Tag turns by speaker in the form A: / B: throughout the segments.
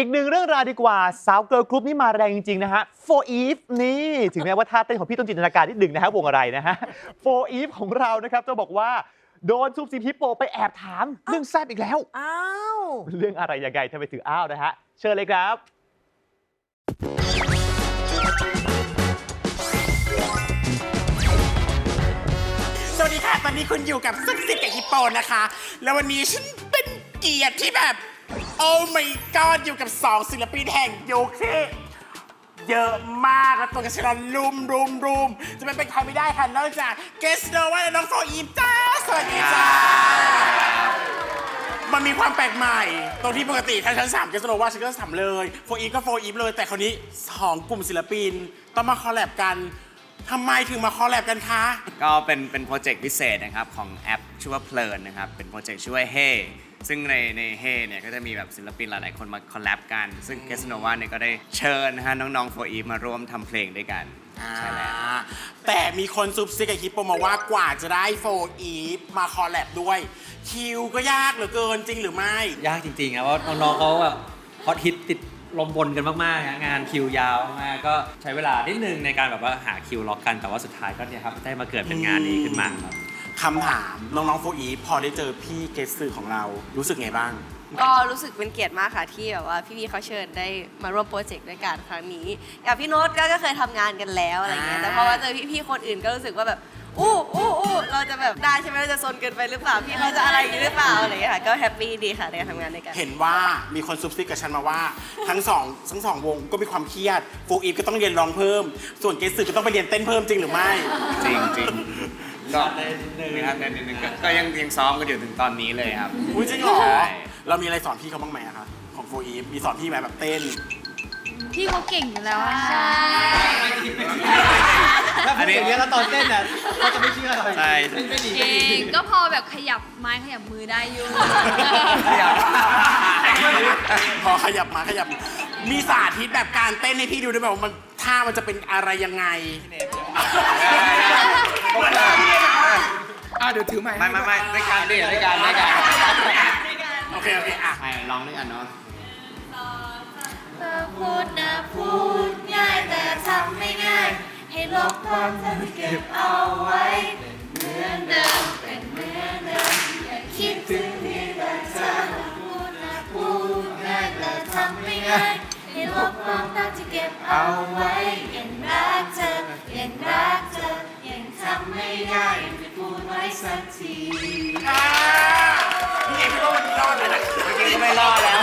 A: อีกหนึ่งเรื่องราวดีกว่า สาวเกิร์ลกรุ๊ปนี่มาแรงจริง ๆ นะฮะ For Eve นี่ ถึงแม้ว่าท่าเต้นของพี่ต้องจินตนาการนิดหนึ่งนะฮะวงอะไรนะฮะ For Eve ของเรานะครับจะบอกว่าโดนซุปซิปฮิปโปไปแอบถามเรื่องแซบอีกแล้ว
B: อ้าว
A: เรื่องอะไรยังไงทำไมถึงอ้าวนะฮะ เชิญเลยครับ
C: สวัสดีค่ะ ตอนนี้คุณอยู่กับซุปซิปกับฮิปโปนะคะ แล้ววันนี้ฉันเป็นเกียรติที่แบบ โอ้ my god อยู่กับสองศิลปินแห่งยุคที่เยอะมากแล้วตัวกันชนะลุมรุมรุมจะไม่เป็นใครไม่ได้ค่ะ นอกจากเกสโนว่าและน้องโฟอีฟจ้า สวัสดีจ้า มันมีความแปลกใหม่ ตรงที่ปกติถ้าฉันสามเกสโนว่าฉันก็สามเลยโฟอีฟก็โฟอีฟเลย แต่คราวนี้สองกลุ่มศิลปิน ต้องมาคอลแลบกัน ทำไมถึงมาคอลแลบกันคะ
D: ก็เป็นเป็นโปรเจกต์พิเศษนะครับ ของแอปชื่อว่าเพลินนะครับ เป็นโปรเจกต์ชื่อว่าเฮซึ่งในในเฮเนี่ยก็จะมีแบบศิลปินหลาย ๆ คนมาคอลแลบกัน ซึ่งเกสโนวาเนี่ยก็ได้เชิญนะฮะน้องๆโฟอีมาร่วมทำเพลงด้วยกัน ใช่แล้ว
C: อ่าแต่มีคนซุบซิบกับฮิปโปมาว่ากว่าจะได้โฟอีฟมาคอลแลบด้วย คิวก็ยากเหลือเกินจริงหรือไม่
E: ยากจริงๆครับเพราะน้องๆเขาแบบฮอตฮิตติด ลมบนกันมากๆ งานคิวยาวมากก็ใช้เวลานิดนึงในการแบบว่าหาคิวล็อกกันแต่ว่าสุดท้ายก็เนี่ยครับได้มาเกิดเป็นงานนี้ขึ้นมาครับ
C: คำถามน้องๆโฟอีพอได้เจอพี่เกสซือของเรารู้สึกไงบ้าง
F: ก็รู้สึกเป็นเกียรติมากค่ะที่แบบว่าพี่ๆเขาเชิญได้มาร่วมโปรเจกต์ด้วยกันครั้งนี้กับพี่โน้ตก็ก็เคยทำงานกันแล้วอะไรเงี้ย
C: อ่า
F: แต่พอมาเจอพี่ๆคนอื่นก็รู้สึกว่าแบบอู้อู้อู้เราจะแบบได้ใช่ไหมเราจะซนเกินไปหรือเปล่าพี่เขาจะอะไรอย่างนี้หรือเปล่าอะไรเงี้ยค่ะก็แฮปปี้ดีค่ะในการทำงานด้วยกัน
C: เห็นว่ามีคนซุบซิบกับฉันมาว่า ทั้งสองทั้งสองวงก็มีความเครียดโฟอีฟก็ต้องเรียนร้องเพิ่ม ส่วนเกสสื่อก็ต้องไปเรียนเต้นเพิ่มจริงหรือไม่
D: จริงจริงๆก็นะครับในนิดนึงก็ก็ยังยังซ้อมกันอยู่ถึงตอนนี้เลยครับ
C: อุ้ยจริงเหรอ
D: ใช่
C: เรามีอะไรสอนพี่เขาบ้างไหมอะคะของโฟอีฟมีสอนพี่ไหมแบบเต้น
G: พี่เขาเก่งอยู่แล้วอะ
E: ถ้าพูดอย่างนี้ยแล้วตอนเต้นน่ะเขาจะไม่เชื่อเลย
D: ใช่
E: ไม่ไม่ดี
G: เก่งก็พอแบบขยับไม้ขยับมือได้อยู่
C: พอขยับมาขยับ มีสาธิตแบบการเต้นให้พี่ดูด้วยแบบว่ามันท่ามันจะเป็นอะไรยังไง
H: อะเดี๋ยวถือไม้
D: ไม่ไม่ไม่ด้วยกันด้วยด้วยกันด้วยกัน
C: โอเคโอเค อะ
D: ไปลองด้วยกันเนาะ
G: พูดนะพูดง่ายแต่ทำไม่ง่าย ให้ลบความจำเก็บเอาไว้เหมือนเดิมเป็นเหมือนเดิมอย่าคิดถึงที่แต่เธอพูดนะพูดง่ายแต่ทำไม่ง่ายให้ลบความตั้งที่เก็บเอาไว้ยังรักเธอยังรักเธอยังทำไม่ง่ายไม่พูดไว้สักที
C: อ่าพี่เอกพี่ว่าวันนี้รอดเลยนะ
D: เมื่อกี้ก็ ไม่รอดแล้ว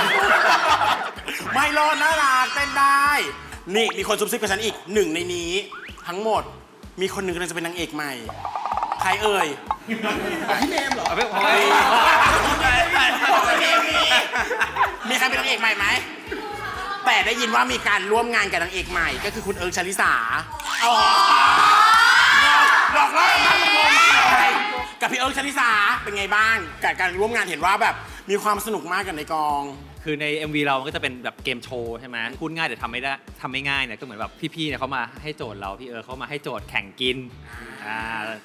C: ไม่รอดน่ารักเต้นได้ นี่มีคนซุบซิบกับฉันอีกหนึ่งในนี้ ทั้งหมดมีคนหนึ่งกำลังจะเป็นนางเอกใหม่ ใครเอ่ย
H: พี่เนมเหรอ
C: มีใครเป็นนางเอกใหม่ไหมแต่ได้ยินว่ามีการร่วมงานกับนางเอกใหม่ ก็คือคุณเอิร์กชลิสาอ๋อบอกว่ากับพี่เอิร์กชลิสาเป็นไงบ้างกับการร่วมงานเห็นว่าแบบ มีความสนุกมากกันในกอง
E: คือใน MV เรามันก็จะเป็นแบบเกมโชว์ใช่ไหมพูดง่ายแต่ทำไม่ได้ทำไม่ง่ายเนี่ยก็เหมือนแบบพี่ๆเนี่ยเขามาให้โจทย์เราพี่เออเขามาให้โจทย์แข่งกิน อ่า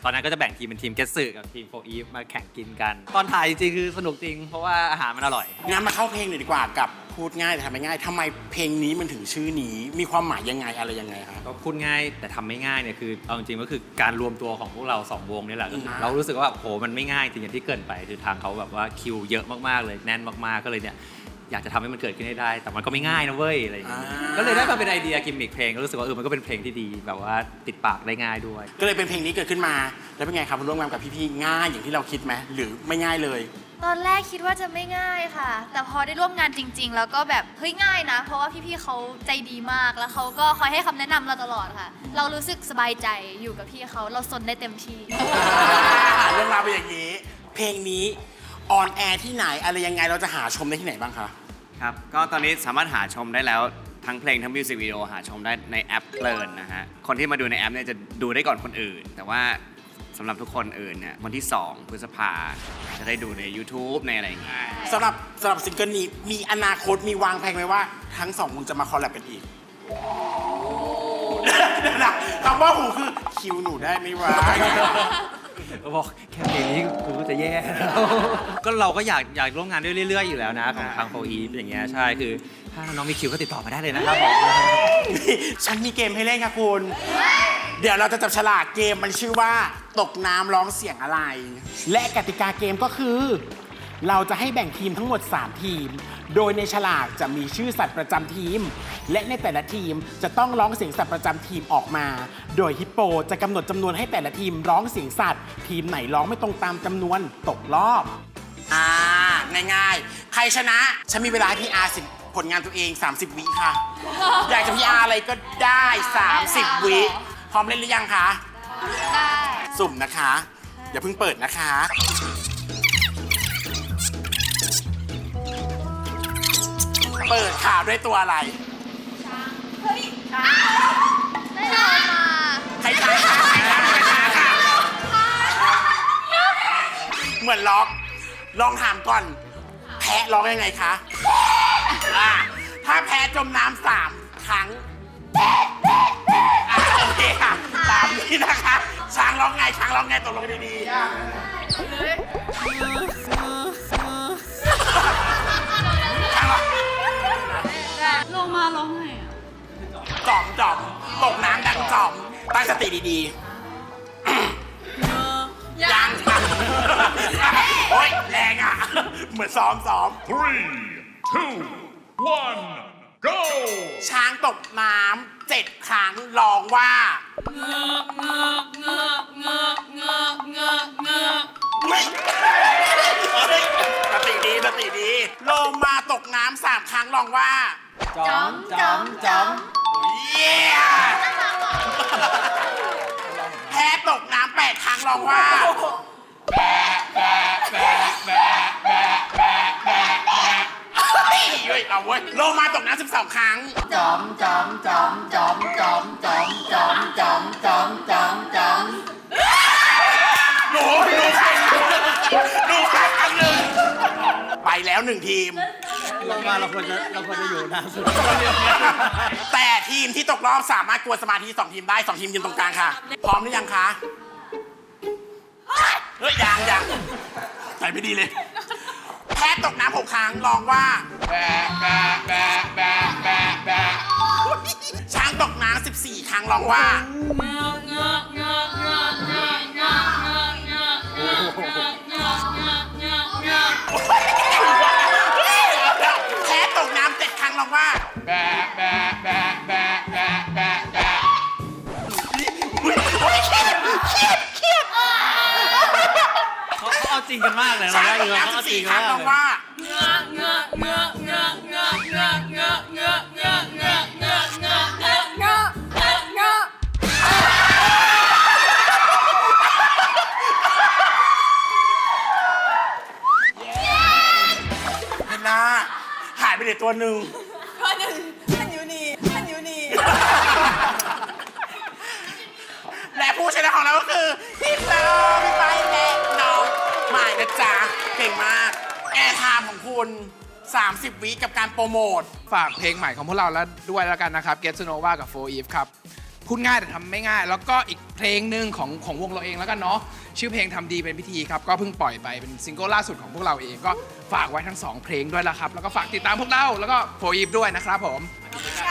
E: ตอนนั้นก็จะแบ่งทีมเป็นทีมเกสสึกับทีมโฟอีฟมาแข่งกินกัน ตอนถ่ายจริงๆคือสนุกจริง เพราะว่าอาหารมันอร่อย
C: งั้นมาเข้าเพลงหน่อยดีกว่ากับพูดง่ายแต่ทำไม่ง่ายทำไมเพลงนี้มันถึงชื่อนี้ มีความหมายยังไงอะไรยังไงครับ
E: ก็พูดง่ายแต่ทำไม่ง่ายเนี่ยคือเอาจริงๆก็คือการรวมตัวของพวกเราสองวงนี่แหละก็คือ
C: อ่า
E: เรารู้สึกว่าโหมันไม่ง่ายจริงอย่างที่เกรินไปคือทางเขาแบบว่าคิวเยอะมากๆเลยแน่นมากๆก็เลยเนี่ย อยากจะทำให้มันเกิดขึ้นให้ได้ แต่มันก็ไม่ง่ายนะเว้ยอะไรอย่างเงี้ยก็เลยได้มาเป็นไอเดียกิมมิคเพลงก็รู้สึกว่าเออมันก็เป็นเพลงที่ดีแบบว่าติดปากได้ง่ายด้วย
C: ก็เลยเป็นเพลงนี้เกิดขึ้นมา แล้วเป็นไงครับร่วมงานกับพี่ๆง่ายอย่างที่เราคิดไหมหรือไม่ง่ายเลย
G: ตอนแรกคิดว่าจะไม่ง่ายค่ะ แต่พอได้ร่วมงานจริง ๆ แล้วก็แบบเฮ้ยง่ายนะ เพราะว่าพี่ๆเขาใจดีมากแล้วเขาก็คอยให้คำแนะนำเราตลอดค่ะ เรารู้สึกสบายใจอยู่กับพี่เขาเราสนได้เต็มที่
C: เรื่องราวเป็นอย่างนี้ เพลงนี้ออนแอร์ที่ไหนอะไรยังไงเราจะหาชมได้ที่ไหนบ้างคะ
D: ครับ ก็ตอนนี้สามารถหาชมได้แล้ว ทั้งเพลงทั้งมิวสิกวิดีโอหาชมได้ในแอปเพลินนะฮะ คนที่มาดูในแอปเนี่ยจะดูได้ก่อนคนอื่น แต่ว่าสำหรับทุกคนอื่นเนี่ยวันที่ 2 พฤษภาจะได้ดูใน YouTube ในอะไรอย่างเงี้ย
C: สำหรับสำหรับซิงเกิลนี้มีอนาคตมีวางแผนไหมว่าทั้งสองวงจะมาคอลแลบกันอีกเดี๋ยวนะคำว่าหูคือคิวหนูได้ไหมวะ
E: บอกแค่เพลงนี้กูก็จะแย่แล้วก็เราก็อยากอยากร่วมงานด้วยเรื่อย ๆ อยู่แล้วนะ ของทางโฟอีฟอย่างเงี้ยใช่คือถ้าน้องมีคิวก็ติดต่อมาได้เลยนะครับผม
C: ฉันมีเกมให้เล่นค่ะคุณ เดี๋ยวเราจะจับฉลากเกมมันชื่อว่า ตกน้ำร้องเสียงอะไร และกติกาเกมก็คือ เราจะให้แบ่งทีมทั้งหมด 3 ทีม โดยในฉลากจะมีชื่อสัตว์ประจำทีม และในแต่ละทีมจะต้องร้องเสียงสัตว์ประจำทีมออกมา โดยฮิปโปจะกำหนดจำนวนให้แต่ละทีมร้องเสียงสัตว์ ทีมไหนร้องไม่ตรงตามจำนวนตกรอบ อ่า ง่ายๆ ใครชนะ ฉันมีเวลาให้พี่อาร์สิผลงานตัวเอง 30 วิค่ะ อยากจะพี่อาร์อะไรก็ได้ 30 วิพร้อมเล่นหรือยังคะ
G: ได้
C: สุ่มนะคะ อย่าเพิ่งเปิดนะคะ เปิดค่ะด้วยตัวอะไร
G: ได้รอมา
C: ใครช้าคะใครช้าใครช้าค่ะ เหมือนล็อก ลองถามก่อน แพ้ร้องยังไงคะอะถ้าแพ้จมน้ำสามครั้งอะโอเคค่ะ ตามนี้นะคะ ช้างร้องไง ช้างร้องไงตกลงดีๆ จอมจอมตกน้ำดังจอมตั้งสติดีๆยังค่ะโอ๊ยแรงอะ เหมือนซ้อมซ้อม
I: Three, two, one, go!
C: ช้างตกน้ำเจ็ดครั้งร้องว่าสติดีสติดีโลมาตกน้ำสามครั้งร้องว่า
G: จอมจอมจอม
C: เย้แพ้ตกน้ำแปดครั้งร้องว่าแบะแบะแบะแบะแบะแบะแบะแบะเฮ้ยเฮ้ยเอาเว้ยโลมาตกน้ำสิบสองครั้ง
G: จอมจอมจอมจอมจอมจอมจอมจอมจอมจอมจอม
C: หนูหนูค่ะหนูค่ะอันหนึ่งไปแล้วหนึ่งทีม
E: ลงมาเราควรจะเราควรจะอยู่นานสุด
C: แต่ทีมที่ตกรอบสามารถกวนสมาธิสองทีมได้สองทีมยืนตรงกลางค่ะ พร้อมหรือยังคะ เฮ้ยยังยังใจไม่ดีเลย แพ้ตกน้ำหกครั้งลองว่าแบะแบะแบะแบะแบะแบะช้างตกน้ำสิบสี่ครั้งลองว่าแเขา
E: เขาเอาจริงกันมากเลยเรา
C: ช้าง
E: ได้
C: ต
E: เล
C: ก
E: ยเขาเอา
C: น้ำ
E: จริ
C: สี่
E: ง
C: ครั้
E: มางก
C: ลอง
E: เลย
C: ว่าเห็นนะหายไปเลยตัวหนึ่ง
F: ข้อหนึ่งท่านยูนีท่านยูนี
C: และผู้ชนะของเราก็คือพี่เตอร์พี่ไปและน้องหมาย นะจ๊ะเก่งมาก แอร์ไทม์ของคุณ 30 วิกับการโปรโมท
H: ฝากเพลงใหม่ของพวกเราแล้วด้วยแล้วกันนะครับ Get to Nova กับ4 Eve ครับ พูดง่ายแต่ทำไม่ง่าย แล้วก็อีกเพลงหนึ่งของของวงเราเองแล้วกันเนาะชื่อเพลงทำดีเป็นพิธีครับ ก็เพิ่งปล่อยไปเป็นซิงเกิลล่าสุดของพวกเราเองก็ฝากไว้ทั้ง2เพลงด้วยละครับ แล้วก็ฝากติดตามพวกเราแล้วก็4 Eve ด้วยนะครับผม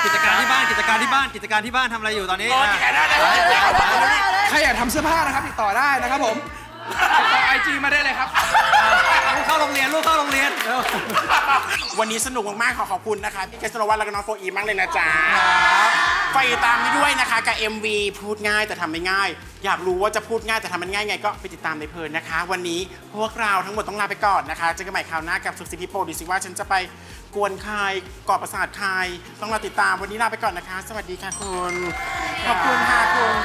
E: กิจการที่บ้านกิจการที่บ้านกิจการที่บ้านทำอะไรอยู่ตอนนี้
C: โอ้ยได้ได้ได้ได้ได้
H: ใครอยากทำเสื้อผ้านะครับติดต่อได้นะครับผมติดต่อ ไอจีมาได้เลยครับ
E: ลูกเข้าโรงเรียนลูกเข้าโรงเรียนเร็ว
C: วันนี้สนุกมากๆ ขอขอบคุณนะคะ พี่เกสโนวัตแล้วก็น้องโฟอีมากเลยนะจ๊ะไปตามนี้ด้วยนะคะ กับ MV พูดง่ายแต่ทำไม่ง่าย อยากรู้ว่าจะพูดง่ายแต่ทำมันง่ายไงก็ไปติดตามในเพลินนะคะ วันนี้พวกเราทั้งหมดต้องลาไปก่อนนะคะเจอกันใหม่คราวหน้ากับสุขสิทธิโปรดูสิว่าฉันจะไปกวนใครก่อประสาทใครต้องรอติดตามวันนี้ลาไปก่อนนะคะ สวัสดีค่ะคุณ ขอบคุณค่ะคุณ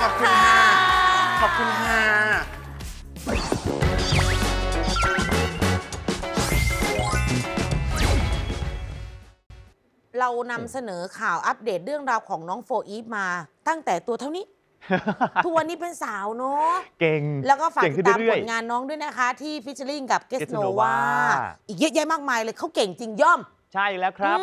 C: ขอบคุณค่ะขอบคุณค่ะ
J: เรานำเสนอข่าวอัปเดตเรื่องราวของน้องโฟอีฟมาตั้งแต่ตัวเท่านี้ ทุกวันนี้เป็นสาวเนาะ
A: เก่ง
J: แล้วก็ฝาก
A: เก่ง
J: ติ
A: ขึ้
J: ด
A: น
J: ตาม
A: เรื่
J: ผ
A: อย
J: ลงานน้องด้วยนะคะ ที่ฟิชเชอริงกับเกส
A: Guest
J: โน
A: Nova
J: วาอีกเยอะแยะมากมายเลยเขาเก่งจริงย่อม
A: ๆ ใช่แล้วครับ